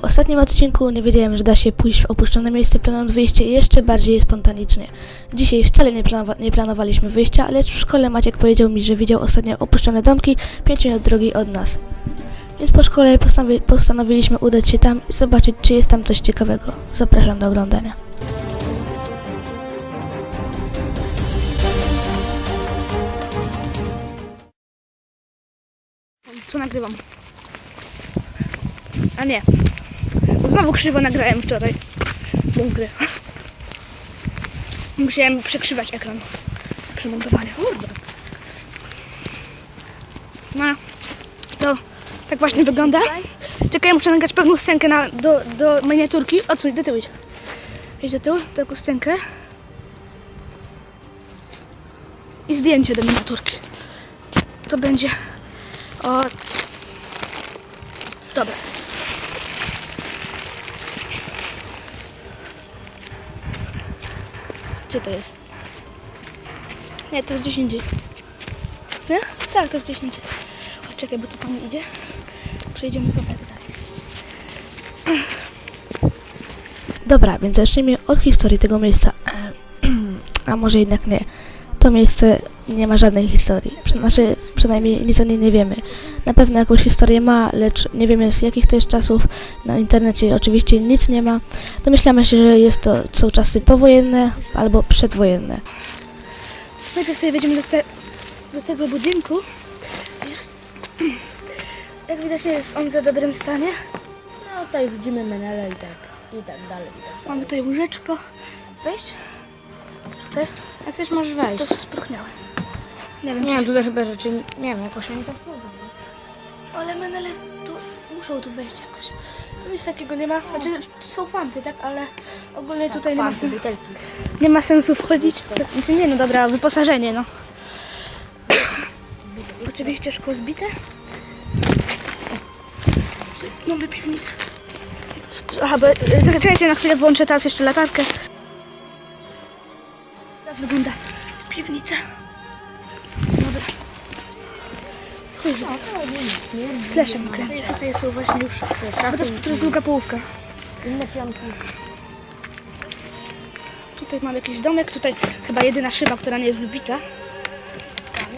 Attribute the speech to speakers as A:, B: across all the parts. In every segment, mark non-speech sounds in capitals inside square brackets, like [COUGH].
A: Po ostatnim odcinku nie wiedziałem, że da się pójść w opuszczone miejsce planując wyjście jeszcze bardziej spontanicznie. Dzisiaj wcale nie, planowa- nie planowaliśmy wyjścia, lecz w szkole Maciek powiedział mi, że widział ostatnio opuszczone domki 5 minut drogi od nas. Więc po szkole postanowi- postanowiliśmy udać się tam i zobaczyć, czy jest tam coś ciekawego. Zapraszam do oglądania.
B: Co nagrywam? A nie. Znowu krzywo nagrałem wczoraj. Bunkry. Musiałem przekrzywać ekran przy. No, to tak właśnie wygląda. Czekaj, muszę nagrać pewną scenkę na, do, do miniaturki. Odsuń, do tyłu idź. Idź do tyłu, taką scenkę. I zdjęcie do miniaturki. To będzie... O, Dobra. Gdzie to jest? Nie, to jest gdzieś indziej. Nie? Tak, to jest gdzieś indziej. O, czekaj, bo tu pani idzie. Przejdziemy po dalej.
A: Dobra, więc zacznijmy od historii tego miejsca. [CLEARS THROAT] A może jednak nie. To miejsce nie ma żadnej historii. Znaczy, przynajmniej nic o niej nie wiemy. Na pewno jakąś historię ma, lecz nie wiemy z jakich to jest czasów. Na internecie oczywiście nic nie ma. Domyślamy się, że jest to, są czasy powojenne albo przedwojenne.
B: Najpierw sobie wejdziemy do, te, do tego budynku. Jest, jak widać, nie jest on za dobrym stanie.
C: No tutaj widzimy menele i tak, i tak dalej. I tak.
B: Mamy tutaj łóżeczko. Wejść?
C: Jak też możesz wejść.
B: To spróchniałe. Nie wiem,
C: Nie tutaj chyba rzeczy, nie wiem, jakoś oni tak mówią.
B: Ale menele tu muszą tu wejść jakoś. Tu nic takiego nie ma. Znaczy tu są fanty, tak, ale ogólnie tutaj nie ma,
C: Fanty,
B: sensu,
C: butelki.
B: nie ma sensu wchodzić. Znaczy nie no dobra, wyposażenie no. [COUGHS] Oczywiście szkło zbite. Mamy piwnicę. Aha, bo zaczekajcie na chwilę, włączę teraz jeszcze latarkę. Teraz wygląda piwnica. Z fleszem kręcę. Tutaj są właśnie już. Bo to jest, to jest druga połówka.
C: Inne pionki.
B: Tutaj mamy jakiś domek, tutaj chyba jedyna szyba, która nie jest wybita.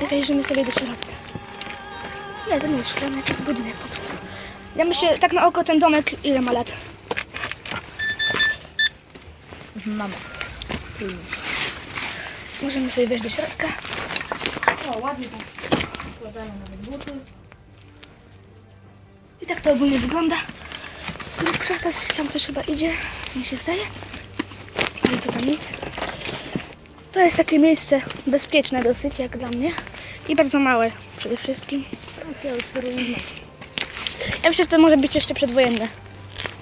B: I zajrzymy sobie do środka. Nie, to nie jest szklany, to jest budynek po prostu. Ja myślę, tak na oko ten domek ile ma lat?
C: Mama.
B: Możemy sobie wejść do środka.
C: O, ładnie tak. Nawet buty.
B: I tak to ogólnie wygląda. Skoro przekaz tam też chyba idzie, mi się zdaje. Ale to tam nic. To jest takie miejsce bezpieczne dosyć, jak dla mnie. I bardzo małe przede wszystkim. Ja myślę, że to może być jeszcze przedwojenne.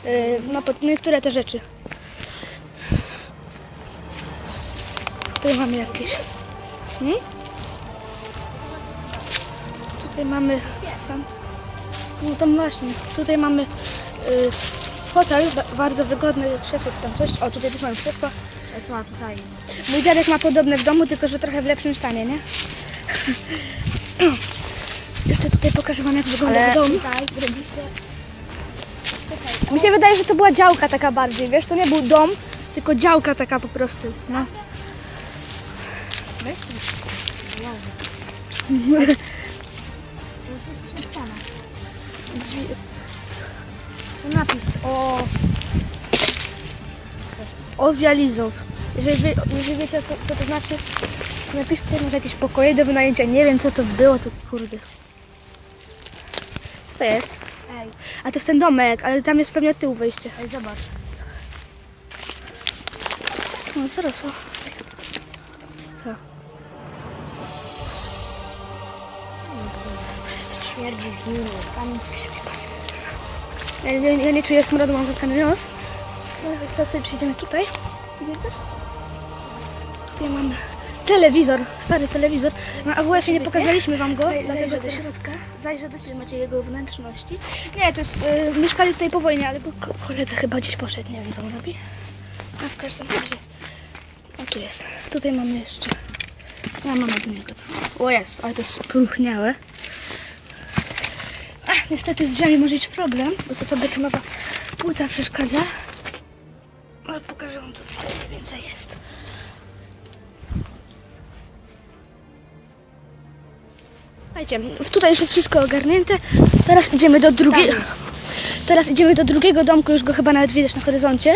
B: Yy, no, po- niektóre te rzeczy. Tutaj mamy jakieś. Hmm? Tutaj mamy. No to właśnie. Tutaj mamy hotel, ba- bardzo wygodny krzesło czy tam coś. O, tutaj też mamy krzesła.
C: Jest ma tutaj.
B: Mój dziadek ma podobne w domu, tylko że trochę w lepszym stanie, nie? [CLEARS THROAT] Jeszcze tutaj pokażę wam jak wygląda
C: Ale
B: dom.
C: tutaj robicie...
B: Mi się wydaje, że to była działka taka bardziej, wiesz, to nie był dom, tylko działka taka po prostu, no. [LAUGHS] Drzwi-
C: napis o...
B: Owializów. Jeżeli, wie, jeżeli wiecie, co, co to znaczy, napiszcie może jakieś pokoje do wynajęcia. Nie wiem, co to było, to kurde. Co to jest?
C: Ej,
B: A to jest ten domek, ale tam jest pewnie od tyłu wejście.
C: ej, zobacz.
B: No, zarosło.
C: Śmierdzi z nimi. Tam
B: Ja, ja, ja nie czuję smrodu, mam zatkany nos. No, sobie przyjdziemy tutaj. Tutaj mamy telewizor, stary telewizor. No, a w ogóle nie pokazaliśmy wam go, dlatego do środka. Zajrzę do środka, macie jego wnętrzności. Nie, to jest, y, mieszkali tutaj po wojnie, ale ko- kolega chyba gdzieś poszedł, nie wiem co on robi. A w każdym razie, o tu jest. Tutaj mamy jeszcze, ja mam do niego co. O jest, ale to jest spróchniałe. Ach, niestety z drzwiami może być problem, bo to to betonowa płyta przeszkadza. Ale pokażę wam, co tutaj mniej więcej jest. Słuchajcie, tutaj już jest wszystko ogarnięte. Teraz idziemy do drugiego. Teraz idziemy do drugiego domku, już go chyba nawet widać na horyzoncie.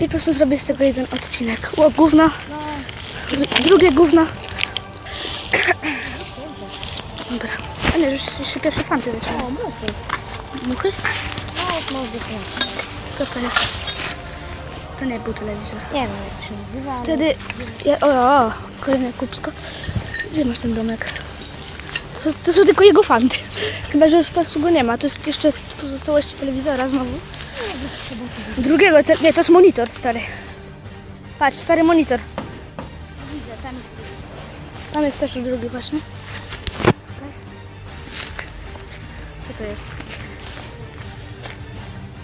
B: I po prostu zrobię z tego jeden odcinek. O, gówno. Dru- Drugie gówno. Dobra. Nie, już jeszcze pierwsze fanty zaczęły.
C: O, muchy.
B: Muchy?
C: No, może nie.
B: Co to jest? To nie był telewizor.
C: Nie wiem jak się nazywa.
B: Wtedy... Ja, o, o, kolejne kupsko. Gdzie masz ten domek? To są, to są tylko jego fanty. [LAUGHS] Chyba, że już po prostu go nie ma. To jest jeszcze pozostałości telewizora znowu. Drugiego, te, nie, to jest monitor stary. Patrz, stary monitor.
C: Widzę, tam
B: Tam jest też drugi właśnie. Co to jest?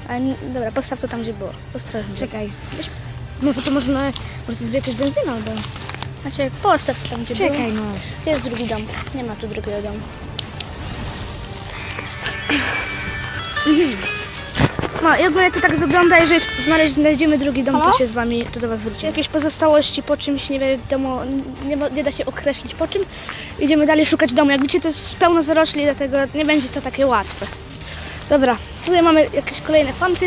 B: A, n- dobra, postaw to tam, gdzie było. Ostrożnie.
C: Czekaj. Weź- Może to można... Może to jest jakaś benzyna albo...
B: Znaczy, postaw to tam, gdzie było.
C: Czekaj no.
B: Gdzie jest drugi dom? Nie ma tu drugiego domu. [CLEARS THROAT] No i ogólnie to tak wygląda, jeżeli znajdziemy drugi dom, to
C: Halo?
B: się z wami, to do was wrócimy. Jakieś pozostałości po czymś, nie wiadomo, nie, nie da się określić po czym. Idziemy dalej szukać domu. Jak widzicie, to jest pełno zarośli, dlatego nie będzie to takie łatwe. Dobra, tutaj mamy jakieś kolejne fanty.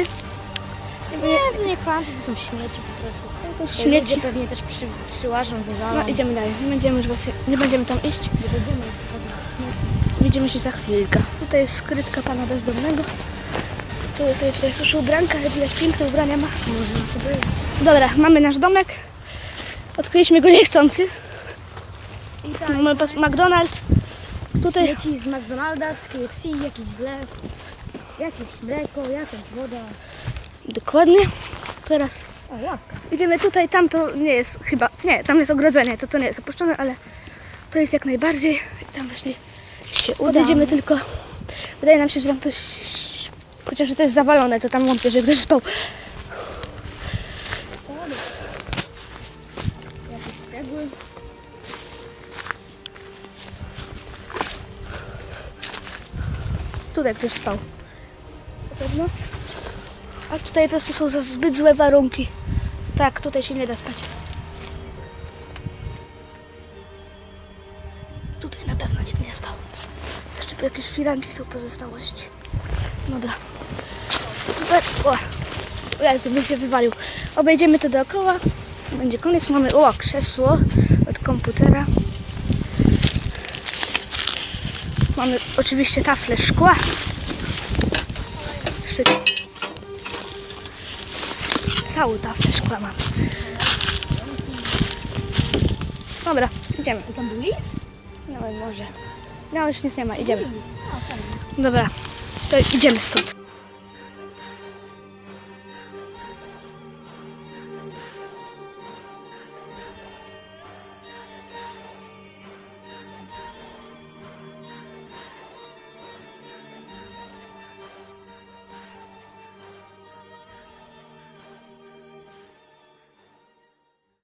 C: Nie, to nie kwanty, to są śmieci po prostu.
B: Śmieci.
C: Ludzie pewnie też przy, przyłażą, wywalą.
B: No idziemy dalej, nie będziemy już was, nie będziemy tam iść.
C: Nie będziemy
B: Widzimy się za chwilkę. Tutaj jest skrytka pana bezdomnego. Sobie tutaj suszy ubranka, ale widać piękne ubrania ma.
C: Można sobie...
B: Dobra, mamy nasz domek. Odkryliśmy go niechcący.
C: I tak,
B: Mamy pas- McDonald's. Tutaj
C: śmieci z McDonalda, z KFC, jakiś zlew, jakieś mleko, jakaś woda.
B: dokładnie. Teraz
C: O, łapka.
B: idziemy tutaj, tam to nie jest chyba, nie, tam jest ogrodzenie, to to nie jest opuszczone, ale to jest jak najbardziej. Tam właśnie się odejdziemy tylko. Wydaje nam się, że tam ktoś, chociaż to jest zawalone, to tam wątpię, że ktoś spał. Tutaj ktoś spał. Na pewno. A tutaj po prostu są zbyt złe warunki. Tak, tutaj się nie da spać. Tutaj na pewno nikt nie spał. Jeszcze jakieś firanki są pozostałości. Dobra. O, Jezu, bym się wywalił. Obejdziemy to dookoła. Będzie koniec. Mamy o, krzesło od komputera. Mamy oczywiście taflę szkła. Jeszcze całą taflę szkła mamy. Dobra, idziemy.
C: Tam był lis?
B: No może. No już nic nie ma, idziemy. Dobra, idziemy stąd.